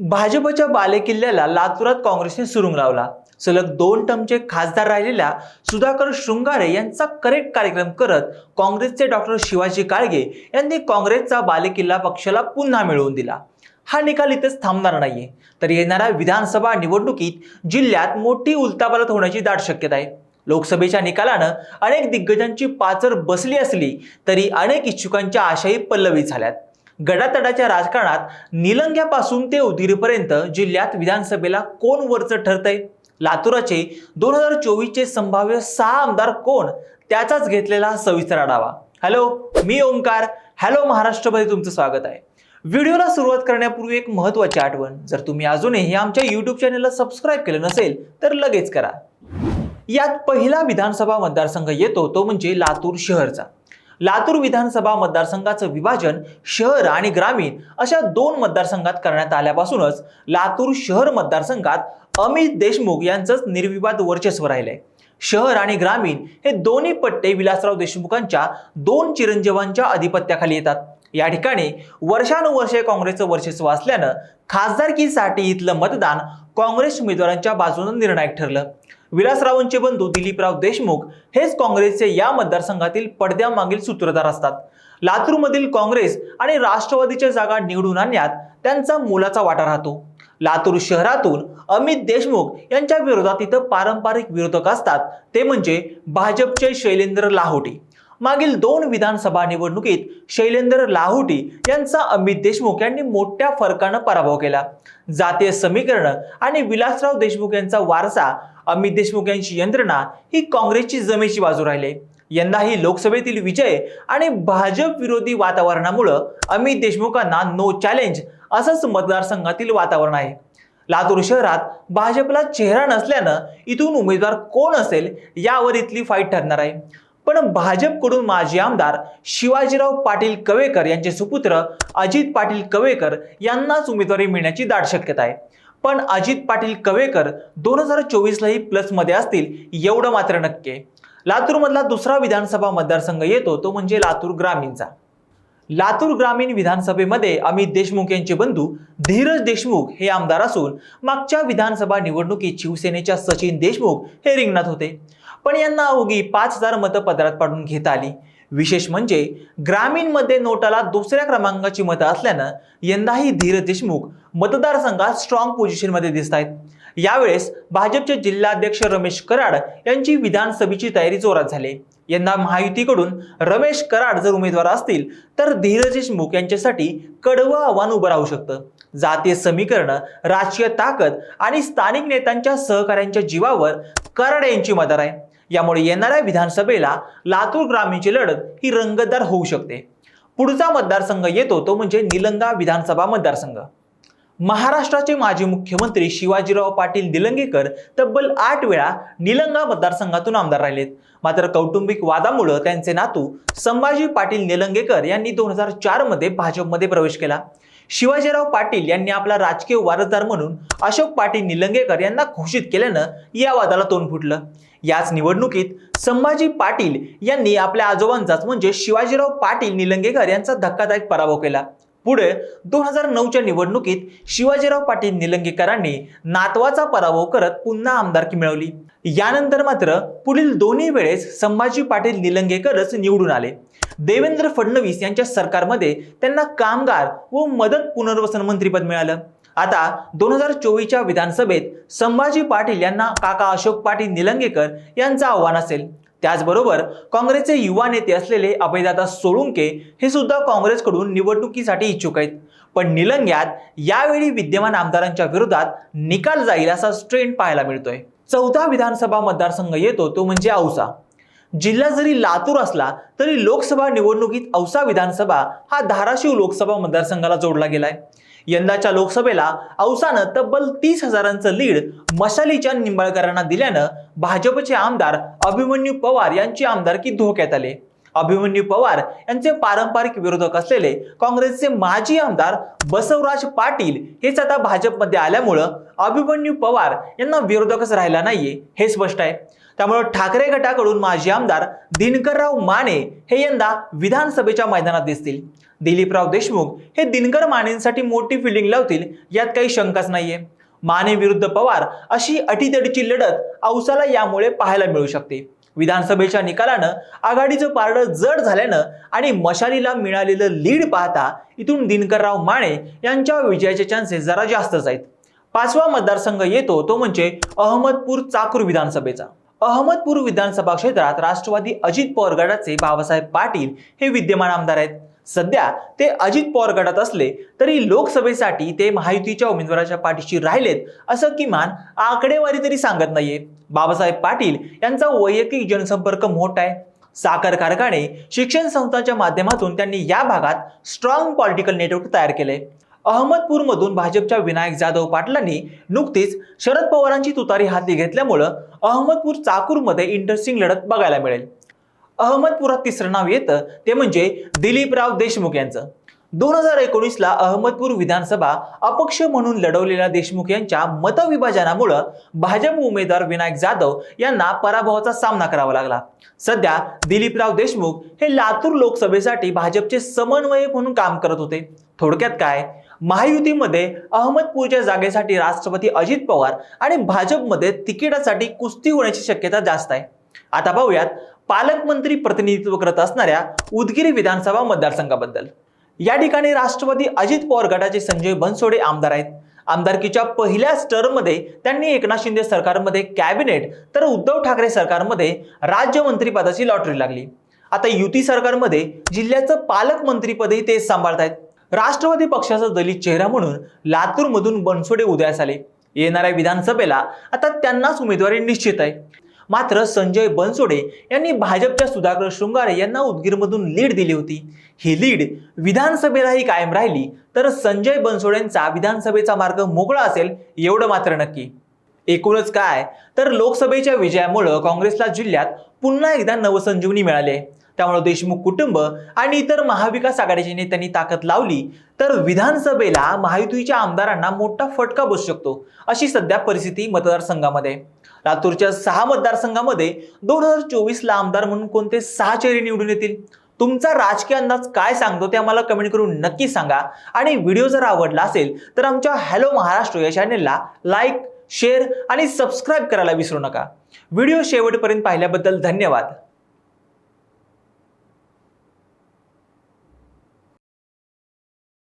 भाजपच्या बालेकिल्ल्याला लातूरात काँग्रेसने सुरुंग लावला. सलग दोन टर्मचे खासदार राहिलेल्या सुधाकर शृंगारे यांचा करेक्ट कार्यक्रम करत काँग्रेसचे डॉक्टर शिवाजी काळगे यांनी काँग्रेसचा बालेकिल्ला पक्षाला पुन्हा मिळवून दिला. हा निकाल इथेच थांबणार नाहीये. तर येणाऱ्या विधानसभा निवडणुकीत जिल्ह्यात मोठी उलतापालत होण्याची दाट शक्यता आहे. लोकसभेच्या निकालानं अनेक दिग्गजांची पाचर बसली असली तरी अनेक इच्छुकांच्या आशाही पल्लवी झाल्यात. गडातडाच्या राजकारणात निलंग्यापासून ते उदिरीपर्यंत जिल्ह्यात विधानसभेला कोण वरचं ठरतंय? लातूराचे दोन हजार चोवीसचे संभाव्य सहा आमदार कोण? त्याचाच घेतलेला सविस्तर आढावा. हॅलो मी ओंकार. हॅलो महाराष्ट्रमध्ये तुमचं स्वागत आहे. व्हिडिओला सुरुवात करण्यापूर्वी एक महत्त्वाची आठवण. जर तुम्ही अजूनही आमच्या यूट्यूब चॅनलला सबस्क्राईब केलं नसेल तर लगेच करा. यात पहिला विधानसभा मतदारसंघ येतो तो म्हणजे लातूर शहरचा. लातूर विधानसभा मतदारसंघाचं विभाजन शहर आणि ग्रामीण अशा दोन मतदारसंघात करण्यात आल्यापासूनच लातूर शहर मतदारसंघात अमित देशमुख यांचंच निर्विवाद वर्चस्व राहिलंय. शहर आणि ग्रामीण हे दोन्ही पट्टे विलासराव देशमुखांच्या दोन चिरंजीवांच्या अधिपत्याखाली येतात. या ठिकाणी वर्षानुवर्षे काँग्रेसचं वर्चस्व असल्यानं खासदारकीसाठी इथलं मतदान काँग्रेस उमेदवारांच्या बाजूनं निर्णायक ठरलं. विलासरावांचे बंधू दिलीपराव देशमुख हेच काँग्रेसचे या मतदारसंघातील पडद्यामागील सूत्रधार असतात. लातूरमधील काँग्रेस आणि राष्ट्रवादीच्या जागा निवडून आणण्यात त्यांचा मोलाचा वाटा राहतो. लातूर शहरातून अमित देशमुख यांच्या विरोधात इथं पारंपरिक विरोधक असतात. ते म्हणजे भाजपचे शैलेंद्र लाहोटी. मागील दोन विधानसभा निवडणुकीत शैलेंद्र लाहोटी यांचा अमित देशमुख यांनी मोठ्या फरकानं पराभव केला. जातीय समीकरण आणि विलासराव देशमुख यांचा वारसा अमित देशमुख यांची यंत्रणा ही काँग्रेसची जमेची बाजू राहिले. यंदाही लोकसभेतील विजय आणि भाजप विरोधी वातावरणामुळं अमित देशमुखांना नो चॅलेंज असंच मतदारसंघातील वातावरण आहे. लातूर शहरात भाजपला चेहरा नसल्यानं इथून उमेदवार कोण असेल यावर इथली फाईट ठरणार आहे. पण भाजपकडून माजी आमदार शिवाजीराव पाटील कवेकर यांचे सुपुत्र अजित पाटील कवेकर यांनाच उमेदवारी मिळण्याची दाट शक्यता आहे. पण अजित पाटील कवेकर दोन हजार चोवीसलाही प्लसमध्ये असतील एवढं मात्र नक्की. लातूरमधला दुसरा विधानसभा मतदारसंघ येतो तो म्हणजे लातूर ग्रामीणचा. लातूर ग्रामीण विधानसभेमध्ये अमित देशमुख यांचे बंधू धीरज देशमुख हे आमदार असून मागच्या विधानसभा निवडणुकीत शिवसेनेच्या सचिन देशमुख हे रिंगणात होते. पण यांना अवघी पाच हजार मतं पदरात पाडून घेता आली. विशेष म्हणजे ग्रामीणमध्ये नोटाला दुसऱ्या क्रमांकाची मतं असल्यानं यंदाही धीरज देशमुख मतदारसंघात स्ट्रॉंग पोझिशनमध्ये दिसत आहेत. यावेळेस भाजपचे जिल्हाध्यक्ष रमेश कराड यांची विधानसभेची तयारी जोरात झाली. यंदा महायुतीकडून रमेश कराड जर उमेदवार असतील तर धीरज देशमुख यांच्यासाठी कडवं आव्हान उभं राहू शकतं. जातीय समीकरण राजकीय ताकद आणि स्थानिक नेत्यांच्या सहकाऱ्यांच्या जीवावर कराड यांची मदार आहे. यामुळे येणाऱ्या विधानसभेला लातूर ग्रामीणची लढत ही रंगतदार होऊ शकते. पुढचा मतदारसंघ येतो तो म्हणजे निलंगा विधानसभा मतदारसंघ. महाराष्ट्राचे माजी मुख्यमंत्री शिवाजीराव पाटील निलंगेकर तब्बल आठ वेळा निलंगा मतदारसंघातून आमदार राहिलेत. मात्र कौटुंबिक वादामुळे त्यांचे नातू संभाजी पाटील निलंगेकर यांनी दोन हजार चारमध्ये भाजपमध्ये प्रवेश केला. शिवाजीराव पाटील यांनी आपला राजकीय वारसदार म्हणून अशोक पाटील निलंगेकर यांना घोषित केल्यानं या वादाला तोंड फुटलं. याच निवडणुकीत संभाजी पाटील यांनी आपल्या आजोबांचाच म्हणजे शिवाजीराव पाटील निलंगेकर यांचा धक्कादायक पराभव केला. पुढे दोन हजार नऊच्या निवडणुकीत शिवाजीराव पाटील निलंगेकरांनी नातवाचा पराभव करत पुन्हा आमदारकी मिळवली. यानंतर मात्र पुढील दोन्ही वेळेस संभाजी पाटील निलंगेकरच निवडून आले. देवेंद्र फडणवीस यांच्या सरकारमध्ये त्यांना कामगार व मदत पुनर्वसन मंत्रीपद मिळालं. आता दोन हजार चोवीसच्या विधानसभेत संभाजी पाटील यांना काका अशोक पाटील निलंगेकर यांचं आव्हान असेल. त्याचबरोबर काँग्रेसचे युवा नेते असलेले अभयदादा सोळुंके हे सुद्धा काँग्रेसकडून निवडणुकीसाठी इच्छुक आहेत. पण निलंग्यात यावेळी विद्यमान आमदारांच्या विरोधात निकाल जाईल असा ट्रेंड पाहायला मिळतोय. चौथा विधानसभा मतदारसंघ येतो तो म्हणजे औसा. जिल्हा जरी लातूर असला तरी लोकसभा निवडणुकीत औसा विधानसभा हा धाराशिव लोकसभा मतदारसंघाला जोडला गेलाय. यंदाच्या लोकसभेला औसानं तब्बल तीस हजारांचं लीड मशालीच्या निंबाळकरांना दिल्यानं भाजपचे आमदार अभिमन्यू पवार यांची आमदारकी धोक्यात आले. अभिमन्यू पवार यांचे पारंपरिक विरोधक असलेले काँग्रेसचे माजी आमदार बसवराज पाटील हेच आता भाजपमध्ये आल्यामुळं अभिमन्यू पवार यांना विरोधकच राहिला नाहीये हे स्पष्ट आहे. त्यामुळे ठाकरे गटाकडून माजी आमदार दिनकरराव माने हे यंदा विधानसभेच्या मैदानात दिसतील. दिलीपराव देशमुख हे दिनकर मानेंसाठी मोठी फिल्डिंग लावतील यात काही शंकाच नाहीये. माने विरुद्ध पवार अशी अटीतडीची लढत औसाला यामुळे पाहायला मिळू शकते. विधानसभेच्या निकालानं आघाडीचं पारडं जड झाल्यानं आणि मशालीला मिळालेलं लीड पाहता इथून दिनकरराव माने यांच्या विजयाचे चान्सेस जरा जास्तच आहेत. पाचवा मतदारसंघ येतो तो म्हणजे अहमदपूर चाकूर विधानसभेचा. अहमदपूर विधानसभा क्षेत्रात राष्ट्रवादी अजित पवार गटाचे बाबासाहेब पाटील हे विद्यमान आमदार आहेत. सध्या ते अजित पवार गटात असले तरी लोकसभेसाठी ते महायुतीच्या उमेदवाराच्या पाठीशी राहिलेत असं किमान आकडेवारी तरी सांगत नाहीये. बाबासाहेब पाटील यांचा वैयक्तिक जनसंपर्क मोठा आहे. साखर कारखाने शिक्षण संस्थांच्या माध्यमातून त्यांनी या भागात स्ट्रॉंग पॉलिटिकल नेटवर्क तयार केले अहमदपूरमधून भाजपच्या विनायक जाधव पाटलांनी नुकतीच शरद पवारांची तुतारी हाती घेतल्यामुळं अहमदपूर चाकूरमध्ये इंटरेस्टिंग लढत बघायला मिळेल. अहमदपुरात तिसरं नाव येतं ते म्हणजे दिलीपराव देशमुख यांचं. दोन हजार एकोणीसला अहमदपूर विधानसभा अपक्ष म्हणून लढवलेल्या देशमुख यांच्या मतविभाजनामुळं भाजप उमेदवार विनायक जाधव यांना पराभवाचा सामना करावा लागला. सध्या दिलीपराव देशमुख हे लातूर लोकसभेसाठी भाजपचे समन्वयक म्हणून काम करत होते. थोडक्यात काय? महायुतीमध्ये अहमदपूरच्या जागेसाठी राष्ट्रपती अजित पवार आणि भाजपमध्ये तिकिटासाठी कुस्ती होण्याची शक्यता जास्त आहे. आता पाहूयात पालकमंत्री प्रतिनिधित्व करत असणाऱ्या उदगिरी विधानसभा मतदारसंघाबद्दल. या ठिकाणी राष्ट्रवादी अजित पवार गटाचे संजय बनसोडे आमदार आहेत. आमदारकीच्या पहिल्याच टर्ममध्ये त्यांनी एकनाथ शिंदे सरकारमध्ये कॅबिनेट तर उद्धव ठाकरे सरकारमध्ये राज्यमंत्रीपदाची लॉटरी लागली. आता युती सरकारमध्ये जिल्ह्याचं पालकमंत्रीपदही ते सांभाळत आहेत राष्ट्रवादी पक्षाचा दलित चेहरा म्हणून लातूरमधून बनसोडे उदयास आले. येणाऱ्या विधानसभेला आता त्यांनाच उमेदवारी निश्चित आहे. मात्र संजय बनसोडे यांनी भाजपच्या सुधाकर शृंगारे यांना उदगीरमधून लीड दिली होती. ही लीड विधानसभेलाही कायम राहिली तर संजय बनसोडेंचा विधानसभेचा मार्ग मोकळा असेल एवढं मात्र नक्की. एकूणच काय? तर लोकसभेच्या विजयामुळं काँग्रेसला जिल्ह्यात पुन्हा एकदा नवसंजीवनी मिळाली आहे. त्यामुळे देशमुख कुटुंब आणि इतर महाविकास आघाडीच्या नेत्यांनी ताकद लावली तर विधानसभेला महायुतीच्या आमदारांना मोठा फटका बसू शकतो अशी सध्या परिस्थिती मतदारसंघामध्ये. लातूरच्या सहा मतदारसंघामध्ये दोन हजार चोवीसला आमदार म्हणून कोणते सहा चेहरे निवडून येतील? तुमचा राजकीय अंदाज काय सांगतो ते आम्हाला कमेंट करून नक्की सांगा. आणि व्हिडिओ जर आवडला असेल तर आमच्या हॅलो महाराष्ट्र या चॅनेलला लाईक शेअर आणि सबस्क्राईब करायला विसरू नका. व्हिडिओ शेवटपर्यंत पाहिल्याबद्दल धन्यवाद.